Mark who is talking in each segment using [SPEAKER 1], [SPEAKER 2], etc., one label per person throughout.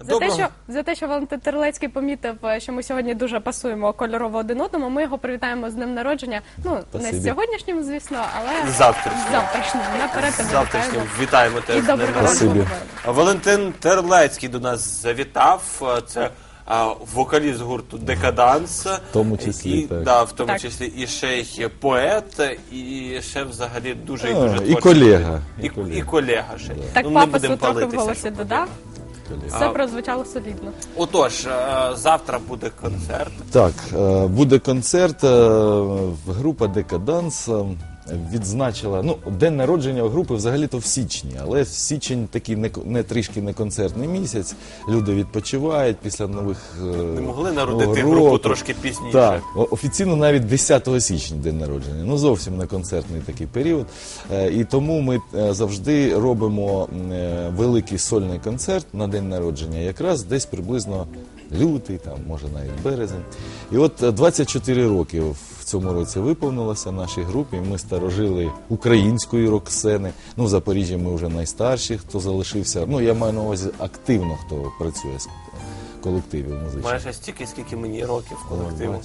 [SPEAKER 1] За те,
[SPEAKER 2] Доброго.
[SPEAKER 1] що за те, що Валентин Терлецький помітив, е, що ми сьогодні дуже пасуємо кольорово один одному. Ми його привітаємо з днем народження. Ну не
[SPEAKER 3] Спасибі.
[SPEAKER 1] з сьогоднішнім, звісно, але
[SPEAKER 2] З завтрашнім.
[SPEAKER 1] з завтрашнім. Наперед
[SPEAKER 2] З завтрашнім
[SPEAKER 1] вітаємо.
[SPEAKER 2] вітаємо
[SPEAKER 1] І
[SPEAKER 2] тебе. з днем
[SPEAKER 1] доброго
[SPEAKER 2] народження.
[SPEAKER 3] Спасибі.
[SPEAKER 1] ранку.
[SPEAKER 2] Валентин Терлецький до нас завітав. Це а, вокаліст гурту Декаданс. В
[SPEAKER 3] тому числі,
[SPEAKER 2] і,
[SPEAKER 3] так.
[SPEAKER 2] Да, в тому
[SPEAKER 1] Так.
[SPEAKER 2] числі і ще й поет, і ще взагалі дуже і
[SPEAKER 3] А,
[SPEAKER 2] дуже
[SPEAKER 3] і
[SPEAKER 2] творчий.
[SPEAKER 3] колега,
[SPEAKER 2] І,
[SPEAKER 3] і колега.
[SPEAKER 2] і колега ще.
[SPEAKER 1] Так
[SPEAKER 2] Ну, не
[SPEAKER 1] папасу
[SPEAKER 2] будемо
[SPEAKER 1] трохи в
[SPEAKER 2] палитися,
[SPEAKER 1] голосі
[SPEAKER 2] що
[SPEAKER 1] додав. Все
[SPEAKER 2] А-
[SPEAKER 1] прозвучало солідно.
[SPEAKER 2] Отож, е, завтра буде концерт.
[SPEAKER 3] Так, е, буде концерт. е, Група Декаданс е, відзначила. Ну, день народження у групи взагалі-то в січні, але січень такий не, не трішки не концертний місяць. Люди відпочивають після нових е,
[SPEAKER 2] Не могли народити
[SPEAKER 3] нового
[SPEAKER 2] групу трошки пізніше.
[SPEAKER 3] Так, офіційно навіть 10 січня день народження. Ну зовсім не концертний такий період. Е, І тому ми е, завжди робимо великий сольний концерт на день народження, якраз десь приблизно лютий, там може навіть березень. І от е, 24 роки в цьому році виповнилося нашій групі. Ми старожили української рок-сцени. Ну, в Запоріжжі ми вже найстарші, хто залишився. Ну я маю на увазі активно, хто працює з колективів музичних.
[SPEAKER 2] Майже стільки, скільки мені років колективу.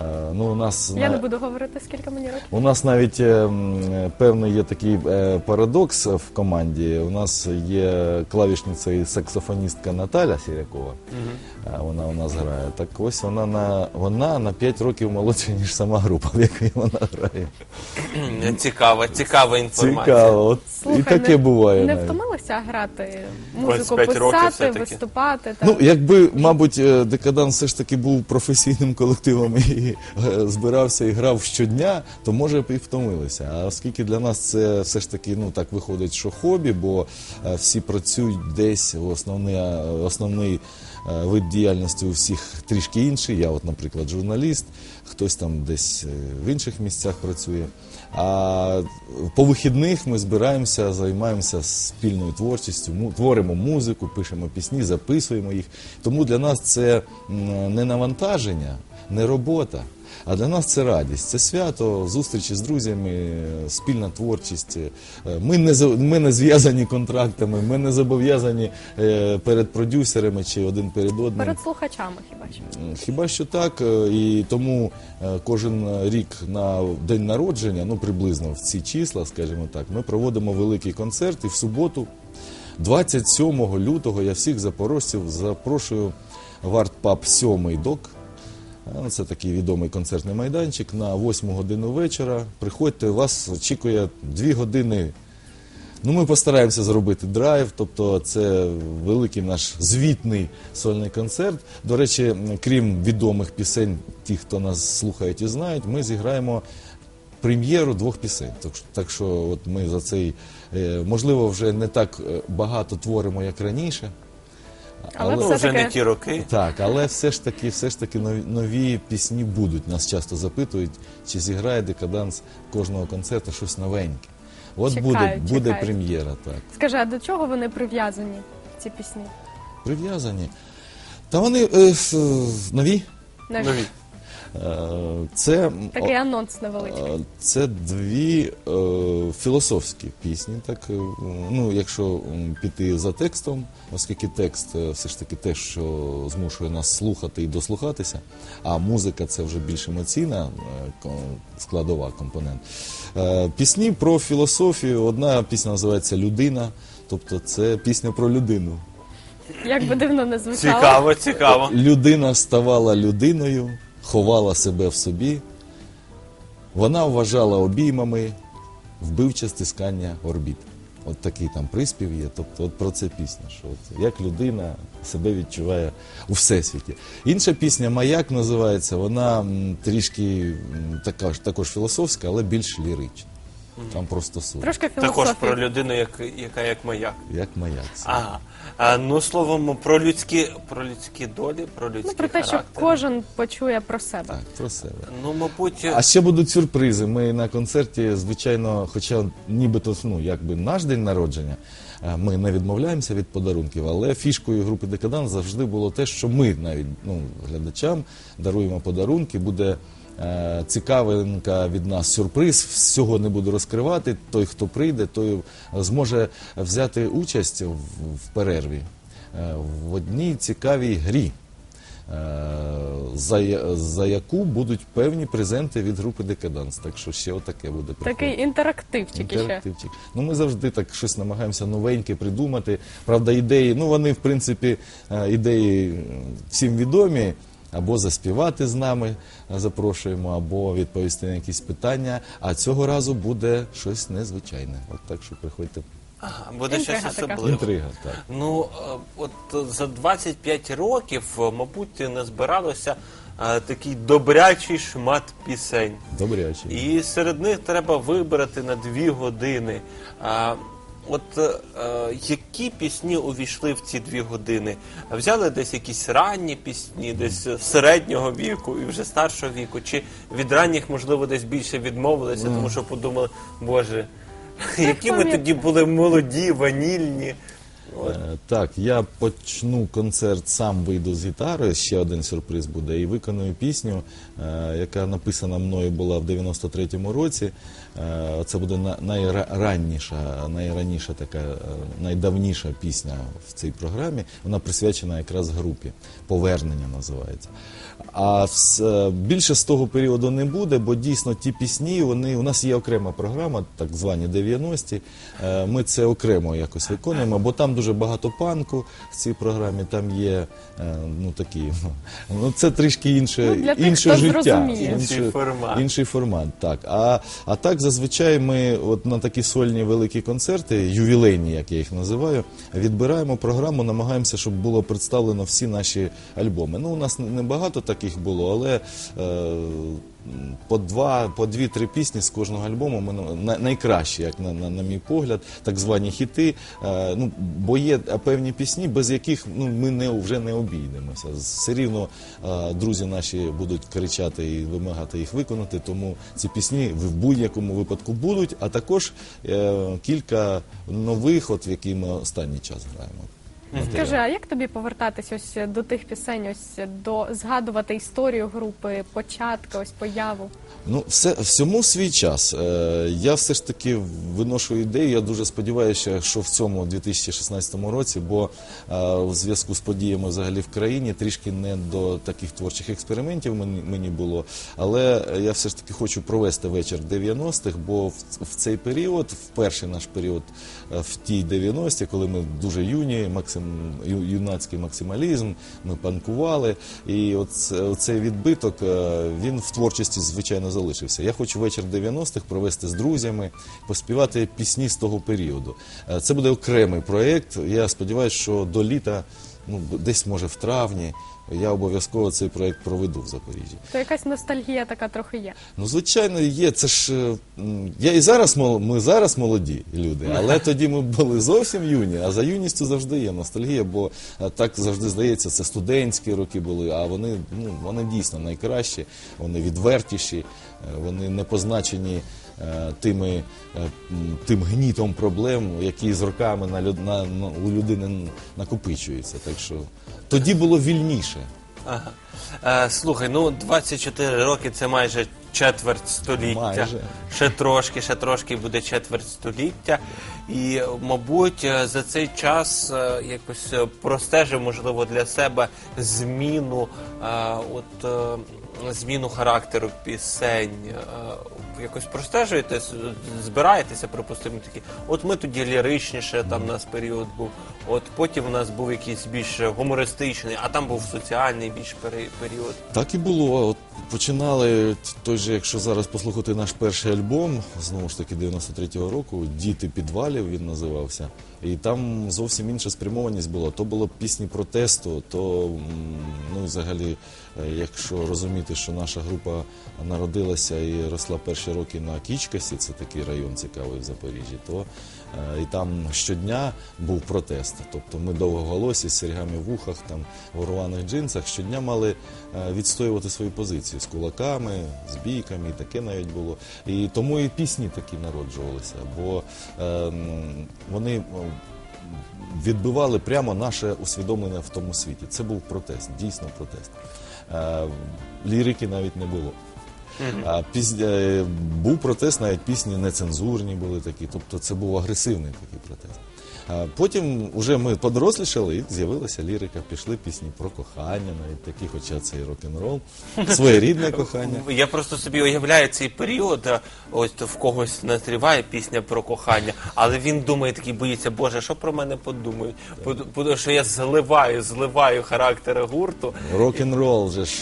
[SPEAKER 3] Е, Ну, у нас
[SPEAKER 1] Я
[SPEAKER 3] на-
[SPEAKER 1] не буду говорити, скільки мені років.
[SPEAKER 3] у нас навіть е, м, певний є такий е, парадокс в команді. У нас є клавішниця і саксофоністка Наталя Сірякова. Е, Вона у нас грає. Так ось вона на вона на 5 років молодша, ніж сама група, в якій вона грає.
[SPEAKER 2] Цікава, цікава інформація.
[SPEAKER 3] Цікаво. От
[SPEAKER 1] Слухай,
[SPEAKER 3] і таке
[SPEAKER 1] не,
[SPEAKER 3] буває.
[SPEAKER 1] Не
[SPEAKER 3] навіть.
[SPEAKER 1] втомилися грати, музику
[SPEAKER 2] 25 років
[SPEAKER 1] писати,
[SPEAKER 2] все-таки.
[SPEAKER 1] виступати. Там.
[SPEAKER 3] Ну, якби, мабуть, е, Декаданс все ж таки був професійним колективом і е, збирався і грав щодня, то може і втомилися. А оскільки для нас це все ж таки, ну так виходить, що хобі, бо е, всі працюють десь основний, е, основний е, вид діяльності у всіх трішки інший. Я, от, наприклад, журналіст, хтось там десь в інших місцях працює. А по вихідних ми збираємося, займаємося спільною творчістю, творимо музику, пишемо пісні, записуємо їх. Тому для нас це не навантаження, не робота. А для нас це радість, це свято, зустрічі з друзями, спільна творчість. Е, Ми не ми не зв'язані контрактами, ми не зобов'язані е, перед продюсерами чи один перед одним.
[SPEAKER 1] Перед слухачами хіба що.
[SPEAKER 3] Хіба що так, е, і тому кожен рік на день народження, ну приблизно в ці числа, скажімо так, ми проводимо великий концерт. І в суботу, 27 лютого, я всіх запорожців запрошую в артпаб «Сьомий док. Е, Це такий відомий концертний майданчик на 8 годину вечора. Приходьте, вас очікує 2 години Ну, ми постараємося зробити драйв, тобто це великий наш звітний сольний концерт. До речі, крім відомих пісень, ті, хто нас слухають і знають, ми зіграємо прем'єру двох пісень. Так, що- от ми за цей, е, можливо, вже не так е, багато творимо, як раніше.
[SPEAKER 1] Але але
[SPEAKER 2] вже
[SPEAKER 1] таки-
[SPEAKER 2] не ті роки.
[SPEAKER 3] Так, але все ж таки, все ж таки нові, нові пісні будуть. Нас часто запитують, чи зіграє декаданс кожного концерту щось новеньке. От буде,
[SPEAKER 1] Чекають,
[SPEAKER 3] буде
[SPEAKER 1] чекають.
[SPEAKER 3] прем'єра, так.
[SPEAKER 1] Скажи, а до чого вони прив'язані, ці пісні?
[SPEAKER 3] Прив'язані. Та вони е, с- нові.
[SPEAKER 1] Навіть
[SPEAKER 2] Нові.
[SPEAKER 3] Е, Це,
[SPEAKER 1] такий анонс невеличкий.
[SPEAKER 3] е, це дві е, філософські пісні. Так, ну, якщо піти за текстом, оскільки текст все ж таки те, що змушує нас слухати і дослухатися, а музика це вже більш емоційна складова компонент. Пісні про філософію. Одна пісня називається Людина, тобто це пісня про людину.
[SPEAKER 1] Як би дивно не звучало.
[SPEAKER 2] Цікаво, цікаво.
[SPEAKER 3] Людина ставала людиною, ховала себе в собі. Вона вважала обіймами вбивче стискання орбіт. От такий там приспів є. Тобто, от про це пісня, що от як людина себе відчуває у всесвіті. Інша пісня Маяк називається, вона трішки така також філософська, але більш лірична. Там просто суть,
[SPEAKER 1] Трошки
[SPEAKER 2] Також про людину, як, яка як маяк.
[SPEAKER 3] як маяк.
[SPEAKER 2] Ага. А, ну, словом, про людські, про людські долі, про людські
[SPEAKER 1] Ну, про те, що
[SPEAKER 2] характери.
[SPEAKER 1] кожен почує про себе.
[SPEAKER 3] Так, про себе.
[SPEAKER 2] Ну, мабуть,
[SPEAKER 3] А ще будуть сюрпризи. Ми на концерті, звичайно, хоча нібито ну, якби наш день народження, е, ми не відмовляємося від подарунків, але фішкою групи Декадан завжди було те, що ми навіть ну, глядачам даруємо подарунки. Буде цікавинка від нас сюрприз. Всього не буду розкривати. Той, хто прийде, той зможе взяти участь в, перерві. е, в одній цікавій грі. е, За, за яку будуть певні презенти від групи Декаданс. Так що ще отаке буде.
[SPEAKER 1] Такий інтерактивчик.
[SPEAKER 3] Інтерактивчик. Ну, ми завжди так щось намагаємося новеньке придумати. Правда, ідеї, ну вони, в принципі, е, ідеї е, всім відомі. Або заспівати з нами е, запрошуємо, або відповісти на якісь питання. А цього разу буде щось незвичайне. От так що приходьте.
[SPEAKER 2] Ага, буде
[SPEAKER 1] Інтрига
[SPEAKER 2] щось
[SPEAKER 1] така.
[SPEAKER 2] особливе.
[SPEAKER 3] Інтрига, так.
[SPEAKER 2] Ну, е, от е, за 25 років, мабуть, не збиралося е, такий добрячий шмат пісень.
[SPEAKER 3] Добряче.
[SPEAKER 2] І серед них треба вибрати на дві години. От е, які пісні увійшли в ці дві години? Взяли десь якісь ранні пісні, десь е, середнього віку і вже старшого віку, чи від ранніх, можливо, десь більше відмовилися, тому що подумали, боже, які ми тоді були молоді, ванільні. От.
[SPEAKER 3] Е, Так, я почну концерт, сам вийду з гітарою, ще один сюрприз буде, і виконую пісню, е, яка написана мною була в 93-му році. Е, Це буде на- найранніша, найраніша така, е, найдавніша пісня в цій програмі. Вона присвячена якраз групі. Повернення називається. А е, більше з того періоду не буде, бо дійсно ті пісні, вони у нас є окрема програма, так звані 90-ті. Е, Ми це окремо якось виконуємо, бо там дуже багато панку в цій програмі. Там є ну такі, ну це трішки інше,
[SPEAKER 1] Ну, для тих,
[SPEAKER 3] інше
[SPEAKER 1] хто
[SPEAKER 3] життя,
[SPEAKER 1] зрозуміє.
[SPEAKER 2] Інший формат.
[SPEAKER 3] інший формат. Так, а, а так зазвичай ми от на такі сольні великі концерти, ювілейні, як я їх називаю, відбираємо програму, намагаємося, щоб було представлено всі наші альбоми. Ну, у нас не багато таких було, але е, по два, по дві-три пісні з кожного альбому ми на- на- як на, на, на мій погляд, так звані хіти. Е, ну, бо є певні пісні, без яких ну, ми не, вже не обійдемося. Все рівно е, друзі наші будуть кричати і вимагати їх виконати, тому ці пісні в будь-якому випадку будуть, а також е, кілька нових, от в які ми останній час граємо.
[SPEAKER 1] Скажи, а як тобі повертатись ось до тих пісень, ось до згадувати історію групи, початки, ось появу?
[SPEAKER 3] Ну, все, всьому свій час. Е, я все ж таки виношу ідею. Я дуже сподіваюся, що в цьому 2016 році, бо е, у зв'язку з подіями взагалі в країні трішки не до таких творчих експериментів мені, мені було. Але я все ж таки хочу провести вечір 90-х, бо в, в цей період, в перший наш період, е, в тій 90-ті, коли ми дуже юні, максим, юнацький максималізм, ми панкували. І оц... цей відбиток е, він в творчості, звичайно, залишився. Я хочу вечір 90-х провести з друзями, поспівати пісні з того періоду. Е, Це буде окремий проєкт. Я сподіваюся, що до літа, ну десь може в травні, я обов'язково цей проєкт проведу в Запоріжжі.
[SPEAKER 1] То якась ностальгія така трохи є.
[SPEAKER 3] Ну, звичайно, є. Це ж е, м, я і зараз мол- ми зараз молоді люди, але тоді ми були зовсім юні. А за юністю завжди є ностальгія, бо е, так завжди здається, це студентські роки були. А вони ну вони дійсно найкращі, вони відвертіші, е, вони не позначені. Е, Тими е, тим гнітом проблем, які з роками на, на, на у людини накопичуються. Так що тоді було вільніше.
[SPEAKER 2] Ага. Е, слухай, ну 24 роки це майже четверть століття.
[SPEAKER 3] Майже.
[SPEAKER 2] Ще трошки, ще трошки буде четверть століття. І, мабуть, е, за цей час е, якось е, простежив, можливо, для себе зміну, от, зміну характеру пісень. Якось простежуєте, збираєтеся, припустимо, такі. От ми тоді ліричніше, там у нас період був. От потім у нас був якийсь більш гумористичний, а там був соціальний більш період.
[SPEAKER 3] Так і було. От починали той же, якщо зараз послухати наш перший альбом, знову ж таки 93-го року, Діти підвалів він називався. І там зовсім інша спрямованість була. То було пісні протесту, то ну взагалі, е, якщо розуміти, що наша група народилася і росла перші роки на Кічкасі, це такий район цікавий в Запоріжжі, то і там щодня був протест. Тобто ми довгоголосі з серьгами в ухах, там в рваних джинсах щодня мали е, відстоювати свою позицію з кулаками, з бійками, і таке навіть було. І тому і пісні такі народжувалися, бо е, вони е, відбивали прямо наше усвідомлення в тому світі. Це був протест, дійсно протест. Е, лірики навіть не було. А пізня, е, був протест, навіть пісні нецензурні були такі, тобто це був агресивний такий протест. А потім вже ми подорослішали і з'явилася лірика, пішли пісні про кохання, навіть такі, хоча це і рок-н-рол, своєрідне кохання.
[SPEAKER 2] Я просто собі уявляю цей період, е, ось в когось назріває пісня про кохання, але він думає такий, боїться, Боже, що про мене подумають? Под- под- Що я зливаю, зливаю характери гурту.
[SPEAKER 3] Рок-н-рол же ж,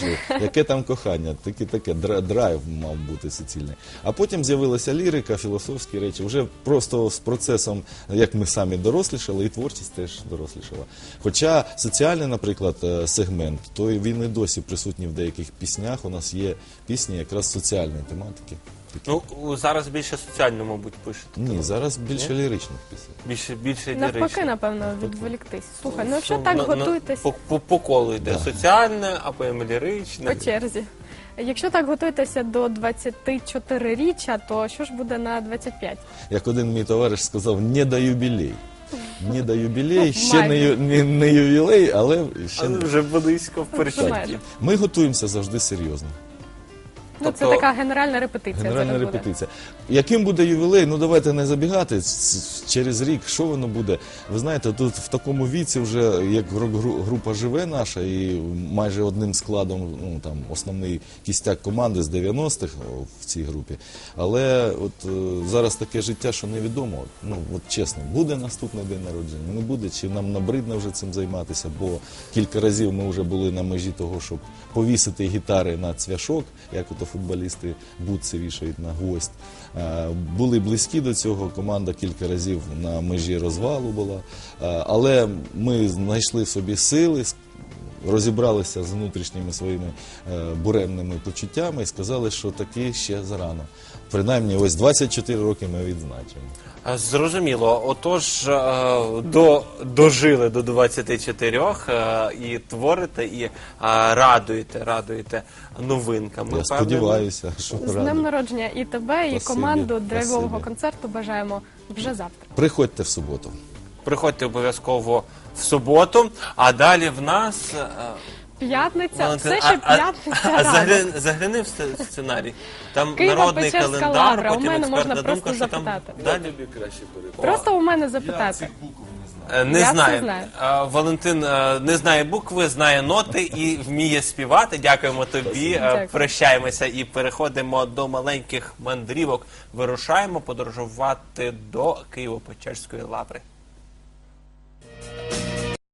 [SPEAKER 3] яке там кохання, таке таке дра- драйв мав бути суцільний. А потім з'явилася лірика, філософські речі. Вже просто з процесом, як ми самі дорослішали, і творчість теж дорослішала. Хоча соціальний, наприклад, е, сегмент, то він і досі присутній в деяких піснях. У нас є пісні якраз соціальної тематики.
[SPEAKER 2] Ну зараз більше соціально, мабуть, пишете.
[SPEAKER 3] Ні, зараз більше ліричних пісень.
[SPEAKER 2] Більше більше
[SPEAKER 1] Навпаки,
[SPEAKER 2] лірично.
[SPEAKER 1] напевно, відволіктись. Слухай, ну якщо
[SPEAKER 2] На-
[SPEAKER 1] так
[SPEAKER 2] на-
[SPEAKER 1] готуєтесь
[SPEAKER 2] по, по, по колу йде соціальне, а потім ліричне.
[SPEAKER 1] по черзі. Якщо так готуєтеся до 24-річчя, то що ж буде на 25?
[SPEAKER 3] Як один мій товариш сказав, не до юбілей. Не до юбілей, ще не, ю- не, не ювілей, але ще
[SPEAKER 2] Але
[SPEAKER 3] не.
[SPEAKER 2] вже близько в
[SPEAKER 1] Майже.
[SPEAKER 3] Ми готуємося завжди серйозно.
[SPEAKER 1] Ну, це
[SPEAKER 2] Тобто-
[SPEAKER 1] така генеральна репетиція.
[SPEAKER 3] Генеральна
[SPEAKER 1] зараз буде.
[SPEAKER 3] репетиція. Яким буде ювілей? Ну давайте не забігати через рік. Що воно буде? Ви знаєте, тут в такому віці вже як група живе наша, і майже одним складом, ну там основний кістяк команди з 90-х в цій групі. Але от е, зараз таке життя, що невідомо. Ну от чесно, буде наступний день народження, не буде, чи нам набридне вже цим займатися, бо кілька разів ми вже були на межі того, щоб повісити гітари на цвяшок, як ото футболісти бутси вішають на гвоздь. Е, Були близькі до цього. Команда кілька разів на межі розвалу була. Е, Але ми знайшли собі сили, розібралися з внутрішніми своїми е, буремними почуттями і сказали, що таки ще зарано. Принаймні, ось 24 роки ми відзначимо.
[SPEAKER 2] Зрозуміло. Отож, е, до, дожили до 24 е, і творите, і е, радуєте, радуєте новинками.
[SPEAKER 3] Я
[SPEAKER 2] певними.
[SPEAKER 3] сподіваюся, що
[SPEAKER 1] З днем
[SPEAKER 3] радий.
[SPEAKER 1] народження і тебе, і
[SPEAKER 3] Спасибі,
[SPEAKER 1] команду драйвового
[SPEAKER 3] спасибі.
[SPEAKER 1] концерту бажаємо вже завтра.
[SPEAKER 3] Приходьте в суботу.
[SPEAKER 2] Приходьте обов'язково в суботу, а далі в нас. е,
[SPEAKER 1] П'ятниця,
[SPEAKER 2] Валентин,
[SPEAKER 1] все ще
[SPEAKER 2] а- а-
[SPEAKER 1] п'ятниця.
[SPEAKER 2] А,
[SPEAKER 1] рано.
[SPEAKER 2] загляни, загляни в сце- сценарій. Там народний
[SPEAKER 1] Києво-Печерська
[SPEAKER 2] календар,
[SPEAKER 1] лавра. У
[SPEAKER 2] потім
[SPEAKER 1] мене можна
[SPEAKER 2] експертна
[SPEAKER 1] просто
[SPEAKER 2] думка, що там
[SPEAKER 1] запитати.
[SPEAKER 2] далі.
[SPEAKER 1] Просто у мене запитати.
[SPEAKER 2] Е, Не
[SPEAKER 1] Я
[SPEAKER 2] знаю.
[SPEAKER 1] все знаю.
[SPEAKER 2] Е, Валентин е, не знає букви, знає ноти і вміє співати. Дякуємо тобі. Е,
[SPEAKER 1] Дякую.
[SPEAKER 2] Прощаємося і переходимо до маленьких мандрівок. Вирушаємо подорожувати до Києво-Печерської лаври.